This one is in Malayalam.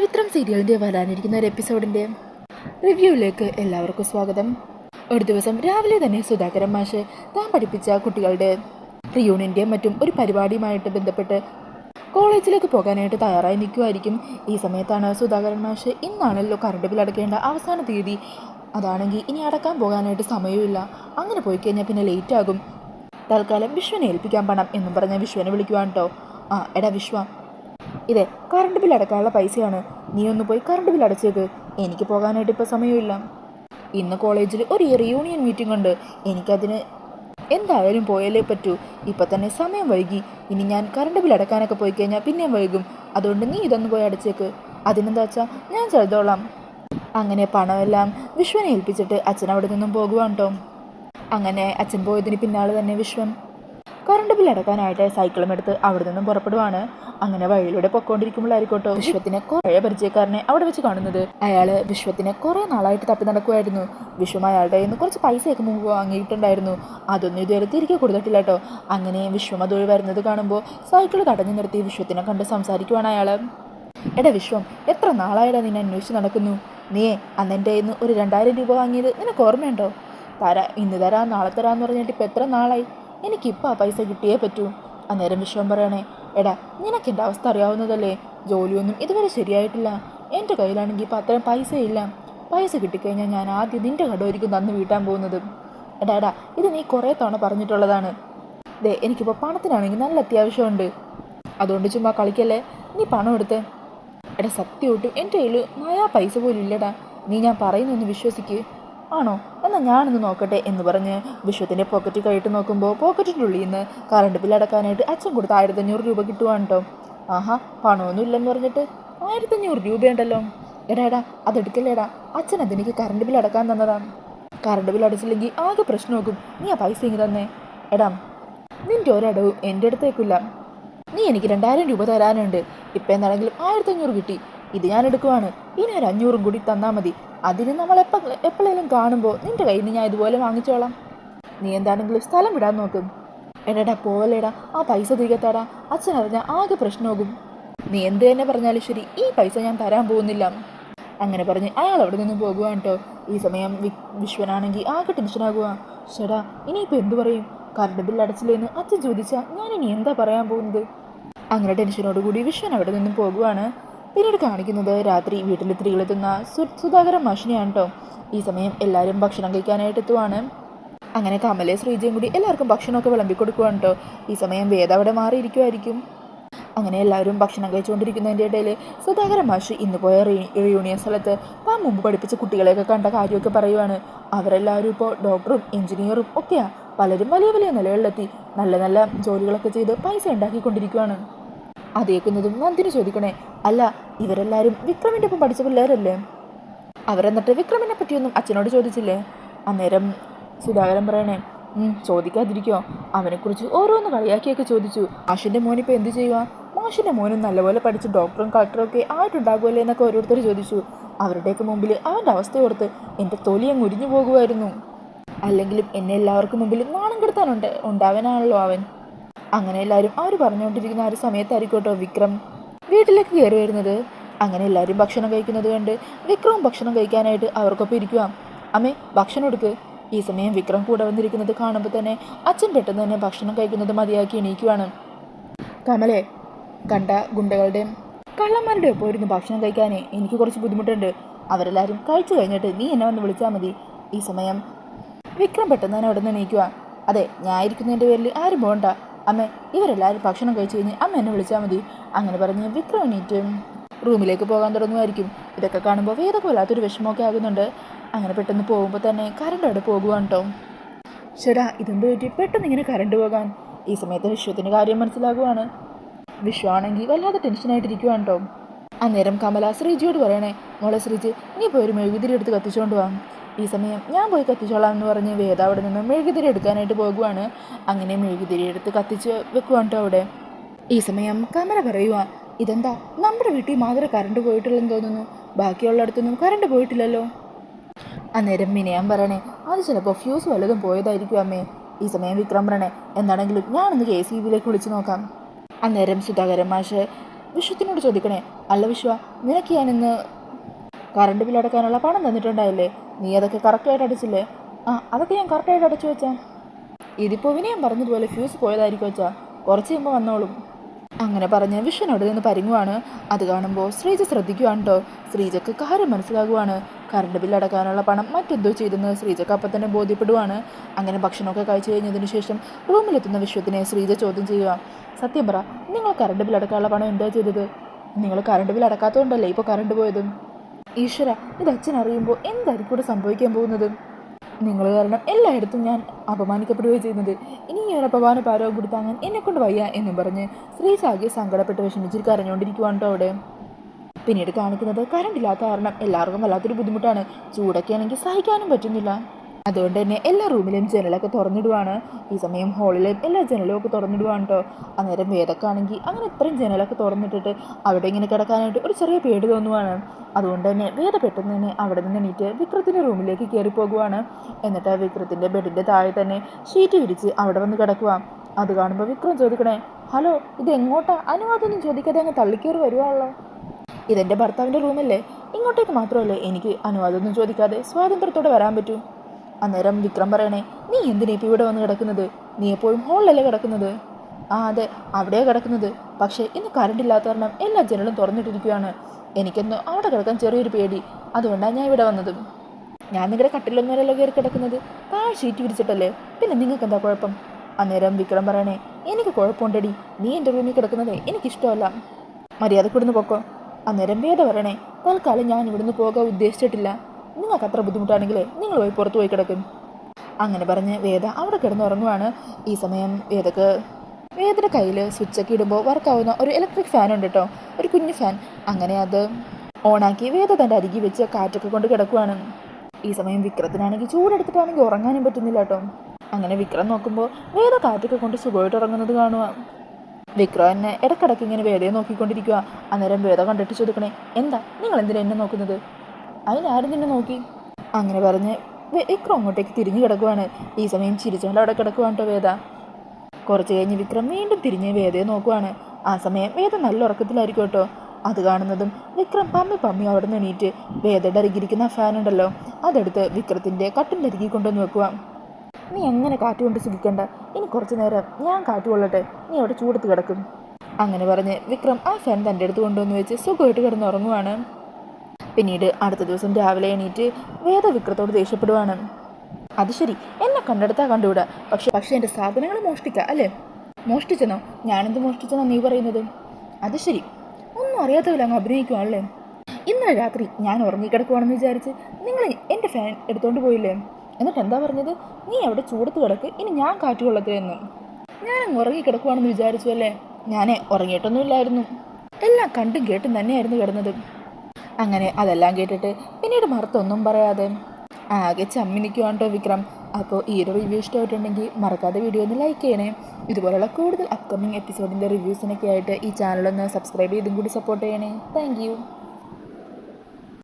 പവിത്രം സീരിയലിന്റെ വരാനിരിക്കുന്ന ഒരു എപ്പിസോഡിന്റെ റിവ്യൂവിലേക്ക് എല്ലാവർക്കും സ്വാഗതം. ഒരു ദിവസം രാവിലെ തന്നെ സുധാകരൻ മാഷ് താൻ പഠിപ്പിച്ച കുട്ടികളുടെ റിയൂണിന്റെയും മറ്റും ഒരു പരിപാടിയുമായിട്ട് ബന്ധപ്പെട്ട് കോളേജിലേക്ക് പോകാനായിട്ട് തയ്യാറായി നിൽക്കുമായിരിക്കും ഈ സമയത്താണ് സുധാകരൻ മാഷ് ഇന്നാണല്ലോ കറണ്ട് ബിൽ അടക്കേണ്ട അവസാന തീയതി. അതാണെങ്കിൽ ഇനി അടക്കാൻ പോകാനായിട്ട് സമയമില്ല അങ്ങനെ പോയി കഴിഞ്ഞാൽ പിന്നെ ലേറ്റ് ആകും. തൽക്കാലം വിശ്വനെ ഏൽപ്പിക്കാൻ പണം എന്നും പറഞ്ഞാൽ വിശ്വനെ വിളിക്കുവാണ് കേട്ടോ ആ എടാ വിശ്വ ഇതെ കറണ്ട് ബിൽ അടക്കാനുള്ള പൈസയാണ്. നീ ഒന്ന് പോയി കറണ്ട് ബിൽ അടച്ചേക്ക് എനിക്ക് പോകാനായിട്ട് ഇപ്പോൾ സമയമില്ല. ഇന്ന് കോളേജിൽ ഒരു റിയൂണിയൻ മീറ്റിംഗ് ഉണ്ട്. എനിക്കതിന് എന്തായാലും പോയാലേ പറ്റൂ. ഇപ്പം തന്നെ സമയം വൈകി. ഇനി ഞാൻ കറണ്ട് ബിൽ അടക്കാനൊക്കെ പോയി കഴിഞ്ഞാൽ പിന്നെയും വൈകും. അതുകൊണ്ട് നീ ഇതൊന്ന് പോയി അടച്ചേക്ക് അതിനെന്താ വെച്ചാൽ ഞാൻ ചെയ്തോളാം അങ്ങനെ പണമെല്ലാം വിശ്വനെ ഏൽപ്പിച്ചിട്ട് അച്ഛൻ അവിടെ നിന്നും പോകുവാണ് കേട്ടോ അങ്ങനെ അച്ഛൻ പോയതിന് പിന്നാലെ തന്നെ വിശ്വൻ. കറണ്ട് ബിൽ അടക്കാനായിട്ട് സൈക്കിളും എടുത്ത് അവിടെ നിന്നും പുറപ്പെടുവാണ്. അങ്ങനെ വഴിയിലൂടെ പൊക്കോണ്ടിരിക്കുമ്പോഴായിരിക്കും വിശ്വത്തിനെ കുറേ പരിചയക്കാരനെ അവിടെ വെച്ച് കാണുന്നത്. അയാൾ വിശ്വത്തിനെ കുറേ നാളായിട്ട് തപ്പി നടക്കുമായിരുന്നു വിശ്വം അയാളുടെ നിന്ന് കുറച്ച് പൈസയൊക്കെ മുമ്പ് വാങ്ങിയിട്ടുണ്ടായിരുന്നു. അതൊന്നും ഇതുവരെ തിരികെ കൊടുത്തിട്ടില്ല കേട്ടോ അങ്ങനെ വിശ്വം അത് വരുന്നത് കാണുമ്പോൾ സൈക്കിൾ തടഞ്ഞു നിർത്തി വിശ്വത്തിനെ കണ്ട് സംസാരിക്കുവാണ് അയാൾ. എടാ വിശ്വം എത്ര നാളായിട്ട് നിന്നെ അന്വേഷിച്ച് നടക്കുന്നു? നീ അന്ന് എന്റെ നിന്ന് ഒരു രണ്ടായിരം രൂപ വാങ്ങിയത് നിനക്ക് ഓർമ്മയുണ്ടോ? തരാ ഇന്ന് തരാം നാളെ തരാമെന്ന് പറഞ്ഞിട്ട് ഇപ്പം എത്ര നാളായി? എനിക്കിപ്പോൾ ആ പൈസ കിട്ടിയേ പറ്റൂ. അന്നേരം വിശ്വം പറയണേ എടാ നിനക്ക് എന്റെ അവസ്ഥ അറിയാവുന്നതല്ലേ? ജോലിയൊന്നും ഇതുവരെ ശരിയായിട്ടില്ല. എന്റെ കയ്യിലാണെങ്കിൽ ഇപ്പം അത്രയും പൈസയില്ല. പൈസ കിട്ടിക്കഴിഞ്ഞാൽ ഞാൻ ആദ്യം നിന്റെ കടമായിരിക്കും തന്ന് വീട്ടാൻ പോകുന്നത്. എടാ എടാ ഇത് നീ കുറേ തവണ പറഞ്ഞിട്ടുള്ളതാണ്. ദേ എനിക്കിപ്പോൾ പണത്തിനാണെങ്കിൽ നല്ല അത്യാവശ്യമുണ്ട്. അതുകൊണ്ട് ചുമ്മാ കളിക്കല്ലേ? നീ പണം എടുത്ത്. എടാ സത്യമായിട്ടും എന്റെ കയ്യിൽ നയാ പൈസ പോലും ഇല്ലടാ. നീ ഞാൻ പറയുന്നൊന്ന് വിശ്വസിക്ക്. ആണോ? എന്നാൽ ഞാനൊന്ന് നോക്കട്ടെ എന്ന് പറഞ്ഞ് വിശ്വത്തിന്റെ പോക്കറ്റ് കൈയിട്ട് നോക്കുമ്പോൾ പോക്കറ്റിന്റെ ഉള്ളിൽ നിന്ന് കറണ്ട് ബിൽ അടക്കാനായിട്ട് അച്ഛൻ കൊടുത്ത ആയിരത്തഞ്ഞൂറ് രൂപ കിട്ടുവാണ് കേട്ടോ ആഹാ പണമൊന്നും ഇല്ലെന്ന് പറഞ്ഞിട്ട് ആയിരത്തഞ്ഞൂറ് രൂപയുണ്ടല്ലോ. എടാ എടാ അതെടുക്കല്ലേടാ. അച്ഛൻ അതെനിക്ക് കറണ്ട് ബിൽ അടക്കാൻ തന്നതാണ് കറണ്ട് ബിൽ അടച്ചില്ലെങ്കിൽ ആകെ പ്രശ്നമാക്കും നീ ആ പൈസ ഇങ്ങ് തന്നെ. എടാ നിന്റെ ഒരടവും എന്റെ അടുത്തേക്കില്ല. നീ എനിക്ക് രണ്ടായിരം രൂപ തരാനുണ്ട്. ഇപ്പം എന്താണെങ്കിലും ആയിരത്തഞ്ഞൂറ് കിട്ടി. ഇത് ഞാൻ എടുക്കുവാണ്. ഇനി ഒരു അഞ്ഞൂറും കൂടി തന്നാൽ മതി. അതിന് നമ്മൾ എപ്പോൾ എപ്പോഴെങ്കിലും കാണുമ്പോൾ നിന്റെ കയ്യിൽ നിന്ന് ഞാൻ ഇതുപോലെ വാങ്ങിച്ചോളാം. നീ എന്താണെങ്കിലും സ്ഥലം വിടാൻ നോക്കും. എടാടാ പോലെടാ ആ പൈസ തികത്താടാ അച്ഛൻ അറിഞ്ഞാൽ ആകെ പ്രശ്നമാകും. നീ എന്ത് തന്നെ പറഞ്ഞാലും ശരി ഈ പൈസ ഞാൻ തരാൻ പോകുന്നില്ല. അങ്ങനെ പറഞ്ഞ് അയാൾ അവിടെ നിന്ന് പോകുവാൻ കേട്ടോ ഈ സമയം വി വിശ്വനാണെങ്കിൽ ആകെ ടെൻഷനാകുക ചേടാ ഇനിയിപ്പോൾ എന്തു പറയും? കറണ്ട് ബിൽ അടച്ചില്ലേന്ന് അച്ഛൻ ചോദിച്ചാൽ ഞാൻ ഇനി എന്താ പറയാൻ പോകുന്നത്? അങ്ങനെ ടെൻഷനോടുകൂടി വിശ്വൻ അവിടെ നിന്നും പോകുവാണ്. പിന്നീട് കാണിക്കുന്നത് രാത്രി വീട്ടിൽ സ്ത്രീകളെത്തുന്ന സു സുധാകരൻ മാഷിനെയാണ് കേട്ടോ ഈ സമയം എല്ലാവരും ഭക്ഷണം കഴിക്കാനായിട്ട് എത്തുവാണ്. അങ്ങനെ കമലെ ശ്രീജയും കൂടി എല്ലാവർക്കും ഭക്ഷണമൊക്കെ വിളമ്പി കൊടുക്കുവാണ് കേട്ടോ ഈ സമയം വേദ അവിടെ മാറിയിരിക്കുമായിരിക്കും അങ്ങനെ എല്ലാവരും ഭക്ഷണം കഴിച്ചുകൊണ്ടിരിക്കുന്നതിന്റെ ഇടയിൽ സുധാകരൻ മാഷി ഇന്ന് പോയ റിയൂണിയൻ സ്ഥലത്ത് താൻ മുമ്പ് പഠിപ്പിച്ച കുട്ടികളെയൊക്കെ കണ്ട കാര്യമൊക്കെ പറയുവാണ്. അവരെല്ലാവരും ഇപ്പോൾ ഡോക്ടറും എഞ്ചിനീയറും ഒക്കെയാണ് പലരും വലിയ വലിയ നിലകളിലെത്തി. നല്ല നല്ല ജോലികളൊക്കെ ചെയ്ത് പൈസ ഉണ്ടാക്കിക്കൊണ്ടിരിക്കുവാണ്. അതേക്കുന്നതും നന്ദിനി ചോദിക്കണേ. അല്ല ഇവരെല്ലാവരും വിക്രമിന്റെ ഒപ്പം പഠിച്ച പിള്ളേരല്ലേ? അവരെന്നിട്ട് വിക്രമിനെ പറ്റിയൊന്നും അച്ഛനോട് ചോദിച്ചില്ലേ? അന്നേരം സുധാകരൻ പറയണേ "ഉം, ചോദിക്കാതിരിക്കോ. അവനെക്കുറിച്ച് ഓരോന്ന് കളിയാക്കിയൊക്കെ ചോദിച്ചു. മാഷിന്റെ മോനിപ്പോൾ എന്ത് ചെയ്യുക മാഷിന്റെ മോനും നല്ലപോലെ പഠിച്ച് ഡോക്ടറും കളക്ടറും ഒക്കെ ആയിട്ടുണ്ടാകുമല്ലേ എന്നൊക്കെ ഓരോരുത്തർ ചോദിച്ചു. അവരുടെയൊക്കെ മുമ്പിൽ അവന്റെ അവസ്ഥ ഓർത്ത് എന്റെ തൊലി അങ്ങ് ഉരിഞ്ഞു പോകുമായിരുന്നു അല്ലെങ്കിലും എന്നെ എല്ലാവർക്കും മുമ്പിൽ നാണം കെടുത്താനുണ്ട്. ഉണ്ടാവനാണല്ലോ അവൻ. അങ്ങനെ എല്ലാവരും അവർ പറഞ്ഞുകൊണ്ടിരിക്കുന്ന ആ ഒരു സമയത്തായിരിക്കും വിക്രം വീട്ടിലേക്ക് കയറി വരുന്നത്. അങ്ങനെ എല്ലാവരും ഭക്ഷണം കഴിക്കുന്നത് കണ്ട് വിക്രവും ഭക്ഷണം കഴിക്കാനായിട്ട് അവർക്കൊപ്പം ഇരിക്കുക അമ്മേ ഭക്ഷണം എടുക്ക്. ഈ സമയം വിക്രം കൂടെ വന്നിരിക്കുന്നത് കാണുമ്പോൾ തന്നെ അച്ഛൻ പെട്ടെന്ന് തന്നെ ഭക്ഷണം കഴിക്കുന്നത് മതിയാക്കി എണീക്കുവാണ്. കമലെ കണ്ട ഗുണ്ടകളുടെയും കള്ളന്മാരുടെ ഒപ്പം ഇരുന്ന് ഭക്ഷണം കഴിക്കാനേ എനിക്ക് കുറച്ച് ബുദ്ധിമുട്ടുണ്ട്. അവരെല്ലാവരും കഴിച്ചു കഴിഞ്ഞിട്ട് നീ എന്നെ വന്ന് വിളിച്ചാൽ മതി. ഈ സമയം വിക്രം പെട്ടെന്ന് തന്നെ അവിടെ നിന്ന് എണീക്കുക അതെ ഞാൻ ഇരിക്കുന്നതിന്റെ പേരിൽ ആരും പോകണ്ട അമ്മ ഇവരെല്ലാവരും ഭക്ഷണം കഴിച്ചു കഴിഞ്ഞ് അമ്മ എന്നെ വിളിച്ചാൽ മതി. അങ്ങനെ പറഞ്ഞ് വിക്രം റൂമിലേക്ക് പോകാൻ തുടങ്ങുമായിരിക്കും. ഇതൊക്കെ കാണുമ്പോൾ വേദൊക്കെ വല്ലാത്തൊരു വിഷമമൊക്കെ ആകുന്നുണ്ട്. അങ്ങനെ പെട്ടെന്ന് പോകുമ്പോൾ തന്നെ കറണ്ട് അവിടെ പോകുവാണ് കേട്ടോ ചേടാ ഇതെന്ത് പറ്റി? പെട്ടെന്ന് ഇങ്ങനെ കറണ്ട് പോകാൻ. ഈ സമയത്ത് വിശ്വത്തിന്റെ കാര്യം മനസ്സിലാകുവാണ്. വിശ്വമാണെങ്കിൽ വല്ലാതെ ടെൻഷനായിട്ടിരിക്കുവാണ് കേട്ടോ അന്നേരം കമല ശ്രീജിയോട് പറയണേ മോളെ ശ്രീജി നീ പോയി ഒരു മെഴുകുതിരി എടുത്ത് കത്തിച്ചുകൊണ്ട് വാ. ഈ സമയം ഞാൻ പോയി കത്തിച്ചോളാം എന്ന് പറഞ്ഞ് വേദ അവിടെ നിന്ന് മെഴുകുതിരി എടുക്കാനായിട്ട് പോകുവാണ്. അങ്ങനെ മെഴുകുതിരി എടുത്ത് കത്തിച്ച് വെക്കുവാണ് അവിടെ. ഈ സമയം കമല പറയുക ഇതെന്താ? നമ്മുടെ വീട്ടിൽ മാത്രം കറണ്ട് പോയിട്ടുള്ളെന്ന് തോന്നുന്നു. ബാക്കിയുള്ളിടത്തൊന്നും കറണ്ട് പോയിട്ടില്ലല്ലോ. അന്നേരം വിനയം പറയണേ അത് ചിലപ്പോൾ ഫ്യൂസ് വല്ലതും പോയതായിരിക്കും അമ്മേ. ഈ സമയം വിക്രം പറയണേ എന്താണെങ്കിലും ഞാനൊന്ന് കെ സി ബിയിലേക്ക് വിളിച്ചു നോക്കാം. അന്നേരം സുധാകരൻ മാഷ് വിശ്വത്തിനോട് ചോദിക്കണേ അല്ല വിശ്വ നിനക്ക് ഞാനിന്ന് കറണ്ട് ബിൽ അടക്കാനുള്ള പണം തന്നിട്ടുണ്ടായില്ലേ? നീ അതൊക്കെ കറക്റ്റായിട്ട് അടച്ചില്ലേ? ആ അതൊക്കെ ഞാൻ കറക്റ്റായിട്ട് അടച്ചു വെച്ചാ. ഇതിപ്പോൾ വിനയം പറഞ്ഞതുപോലെ ഫ്യൂസ് പോയതായിരിക്കും വെച്ചാ കുറച്ച് കഴിയുമ്പോൾ വന്നോളും. അങ്ങനെ പറഞ്ഞ് വിഷ്ണനോട് നിന്ന് പരിങ്ങുവാണ്. അത് കാണുമ്പോൾ ശ്രീജ ശ്രദ്ധിക്കുവാണ് ശ്രീജക്ക് കാര്യം മനസ്സിലാകുവാണ്. കറണ്ട് ബില്ല് അടക്കാനുള്ള പണം മറ്റെന്തോ ചെയ്തെന്ന് ശ്രീജക്ക് അപ്പം തന്നെ ബോധ്യപ്പെടുവാണ്. അങ്ങനെ ഭക്ഷണമൊക്കെ കഴിച്ചു കഴിഞ്ഞതിന് ശേഷം റൂമിലെത്തുന്ന വിശ്വത്തിനെ ശ്രീജ ചോദ്യം ചെയ്യുക. സത്യം പറ നിങ്ങൾ കറണ്ട് ബില്ല് അടക്കാനുള്ള പണം എന്താ ചെയ്തത്? നിങ്ങൾ കറണ്ട് ബില്ല് അടക്കാത്തതുകൊണ്ടല്ലേ ഇപ്പോൾ കറണ്ട് പോയത്? ഈശ്വര ഇത് അച്ഛൻ അറിയുമ്പോൾ എന്തായിരിക്കും ഇവിടെ സംഭവിക്കാൻ പോകുന്നത്? നിങ്ങൾ കാരണം എല്ലായിടത്തും ഞാൻ അപമാനിക്കപ്പെടുകയും ചെയ്യുന്നത്. ഇനി ഞാൻ അപമാന പാരവും കൊടുത്താങ്ങാൻ താങ്ങാൻ എന്നെ കൊണ്ട് വയ്യ എന്നും പറഞ്ഞ് ശ്രീജാകെ സങ്കടപ്പെട്ട് വിഷമിച്ചിട്ട് കരഞ്ഞുകൊണ്ടിരിക്കുവാണ് കേട്ടോ അവിടെ. പിന്നീട് കാണിക്കുന്നത് കറണ്ട് കാരണം എല്ലാവർക്കും വല്ലാത്തൊരു ബുദ്ധിമുട്ടാണ്. ചൂടൊക്കെ ആണെങ്കിൽ സഹിക്കാനും പറ്റുന്നില്ല. അതുകൊണ്ട് തന്നെ എല്ലാ റൂമിലും ജനലൊക്കെ തുറന്നിടുവാണ്. ഈ സമയം ഹോളിലും എല്ലാ ജനലും ഒക്കെ തുറന്നിടുവാണ് കേട്ടോ അന്നേരം വേദക്കാണെങ്കിൽ അങ്ങനെ ഇത്രയും ജനലൊക്കെ തുറന്നിട്ടിട്ട് അവിടെ ഇങ്ങനെ കിടക്കാനായിട്ട് ഒരു ചെറിയ പേടി തോന്നുവാണ്. അതുകൊണ്ട് തന്നെ വേദ പെട്ടെന്ന് തന്നെ അവിടെ നിന്ന് എണീറ്റ് വിക്രത്തിന്റെ റൂമിലേക്ക് കയറി പോകുവാണ്. എന്നിട്ട് വിക്രത്തിന്റെ ബെഡിന്റെ താഴെ തന്നെ ഷീറ്റ് വിരിച്ച് അവിടെ വന്ന് കിടക്കുക അത് കാണുമ്പോൾ വിക്രം ചോദിക്കണേ ഹലോ ഇത് എങ്ങോട്ടാ? അനുവാദമൊന്നും ചോദിക്കാതെ അങ്ങ് തള്ളിക്കയറി വരുവാണല്ലോ. ഇതെന്റെ ഭർത്താവിന്റെ റൂമല്ലേ? ഇങ്ങോട്ടേക്ക് മാത്രമല്ലേ എനിക്ക് അനുവാദമൊന്നും ചോദിക്കാതെ സ്വാതന്ത്ര്യത്തോടെ വരാൻ പറ്റൂ. അന്നേരം വിക്രം പറയണേ നീ എന്തിനാ ഇപ്പം ഇവിടെ വന്ന് കിടക്കുന്നത്? നീ എപ്പോഴും ഹോളിലല്ലേ കിടക്കുന്നത്? ആ അതെ അവിടെയാണ് കിടക്കുന്നത്. പക്ഷേ ഇന്ന് കറണ്ട് ഇല്ലാത്ത കാരണം എല്ലാ ജനലും തുറന്നിട്ടിരിക്കുകയാണ്. എനിക്കൊന്ന് അവിടെ കിടക്കാൻ ചെറിയൊരു പേടി. അതുകൊണ്ടാണ് ഞാൻ ഇവിടെ വന്നത്. ഞാൻ നിങ്ങളുടെ കട്ടിലൊന്നുമല്ലല്ലോ കയറി കിടക്കുന്നത്. താഴെ ഷീറ്റ് വിരിച്ചിട്ടല്ലേ? പിന്നെ നിങ്ങൾക്ക് എന്താ കുഴപ്പം? അന്നേരം വിക്രം പറയണേ എനിക്ക് കുഴപ്പമുണ്ടടി. നീ എന്റെ റൂമിൽ കിടക്കുന്നത് എനിക്കിഷ്ടമല്ല. മര്യാദ കൊടുന്ന് പൊക്കോ. അന്നേരം വേദ പറയണേ തൽക്കാലം ഞാൻ ഇവിടുന്ന് പോകാൻ ഉദ്ദേശിച്ചിട്ടില്ല. നിങ്ങൾക്ക് അത്ര ബുദ്ധിമുട്ടാണെങ്കിലേ നിങ്ങൾ പോയി പുറത്ത് പോയി കിടക്കും. അങ്ങനെ പറഞ്ഞ് വേദ അവിടെ കിടന്നുറങ്ങുവാണ്. ഈ സമയം വേദക്ക് വേദയുടെ കയ്യിൽ സ്വിച്ചൊക്കെ ഇടുമ്പോൾ വർക്കാവുന്ന ഒരു ഇലക്ട്രിക് ഫാൻ ഉണ്ട് കേട്ടോ ഒരു കുഞ്ഞു ഫാൻ അങ്ങനെ അത് ഓണാക്കി വേദ തന്റെ അരികി വെച്ച് കാറ്റൊക്കെ കൊണ്ട് കിടക്കുവാണ്. ഈ സമയം വിക്രത്തിനാണെങ്കിൽ ചൂടെടുത്തിട്ടാണെങ്കിൽ ഉറങ്ങാനും പറ്റുന്നില്ല കേട്ടോ അങ്ങനെ വിക്രം നോക്കുമ്പോൾ വേദ കാറ്റൊക്കെ കൊണ്ട് സുഖമായിട്ട് ഉറങ്ങുന്നത് കാണുക വിക്രം എന്നെ ഇടക്കിടക്ക് ഇങ്ങനെ വേദയെ നോക്കിക്കൊണ്ടിരിക്കുക അന്നേരം വേദ കണ്ടിട്ട് ചോദിക്കണേ എന്താ? നിങ്ങൾ എന്തിനാ എന്നെ നോക്കുന്നത്? അതിനാരും നിന്നെ നോക്കി. അങ്ങനെ പറഞ്ഞ് വിക്രം അങ്ങോട്ടേക്ക് തിരിഞ്ഞു കിടക്കുവാണ്. ഈ സമയം ചിരിച്ചുകൊണ്ട് അവിടെ കിടക്കുവാണ് കേട്ടോ വേദ. കുറച്ച് കഴിഞ്ഞ് വിക്രം വീണ്ടും തിരിഞ്ഞ് വേദയെ നോക്കുവാണ്. ആ സമയം വേദ നല്ല ഉറക്കത്തിലായിരിക്കും കേട്ടോ അത് കാണുന്നതും വിക്രം പമ്മി പമ്മി അവിടെ നിന്ന് എണീറ്റ് വേദയുടെ അരികിരിക്കുന്ന ഫാൻ ഉണ്ടല്ലോ. അതെടുത്ത് വിക്രത്തിന്റെ കട്ടിന്റെ അരികി കൊണ്ടുവന്ന് വെക്കുക നീ എങ്ങനെ കാറ്റ് കൊണ്ട് സുഖിക്കണ്ട? ഇനി കുറച്ച് നേരം ഞാൻ കാറ്റ് കൊള്ളട്ടെ നീ അവിടെ ചൂടത്ത് കിടക്കും. അങ്ങനെ പറഞ്ഞ് വിക്രം ആ ഫാൻ തന്റെ അടുത്ത് കൊണ്ടുവന്ന് വെച്ച് സുഖമായിട്ട് കിടന്ന് ഉറങ്ങുവാണ് പിന്നീട് അടുത്ത ദിവസം രാവിലെ എണീറ്റ് വേദവിക്രത്തോട് ദേഷ്യപ്പെടുവാണ്. അത് ശരി എന്നെ കണ്ടെടുത്താൽ കണ്ടുവിടുക പക്ഷെ പക്ഷെ എന്റെ സാധനങ്ങൾ മോഷ്ടിക്കുക അല്ലേ? മോഷ്ടിച്ചെന്നോ? ഞാനെന്ത് മോഷ്ടിച്ചെന്നോ നീ പറയുന്നത്? അത് ശരി ഒന്നും അറിയാത്തവല്ല അങ്ങ് അഭിനയിക്കുവാണല്ലേ? ഇന്നലെ രാത്രി ഞാൻ ഉറങ്ങിക്കിടക്കുവാണെന്ന് വിചാരിച്ച് നിങ്ങൾ എന്റെ ഫാൻ എടുത്തോണ്ട് പോയില്ലേ? എന്നിട്ട് എന്താ പറഞ്ഞത്? നീ അവിടെ ചൂടത്ത് കിടക്ക് ഇനി ഞാൻ കാറ്റ് കൊള്ളട്ടെ എന്ന്. ഞാൻ ഉറങ്ങിക്കിടക്കുവാണെന്ന് വിചാരിച്ചു അല്ലേ? ഞാൻ ഉറങ്ങിയിട്ടൊന്നുമില്ലായിരുന്നു. എല്ലാം കണ്ടും കേട്ടും തന്നെയായിരുന്നു കിടന്നത്. അങ്ങനെ അതെല്ലാം കേട്ടിട്ട് പിന്നീട് മറുത്തൊന്നും പറയാതെ ആകെ ചമ്മിനിക്കുവാണ്ടോ വിക്രം. അപ്പോൾ ഈ ഒരു റിവ്യൂ ഇഷ്ടമായിട്ടുണ്ടെങ്കിൽ മറക്കാതെ വീഡിയോ ഒന്ന് ലൈക്ക് ചെയ്യണേ. ഇതുപോലുള്ള കൂടുതൽ അപ്കമിങ് എപ്പിസോഡിന്റെ റിവ്യൂസിനൊക്കെ ആയിട്ട് ഈ ചാനലൊന്ന് സബ്സ്ക്രൈബ് ചെയ്തും കൂടി സപ്പോർട്ട് ചെയ്യണേ. താങ്ക്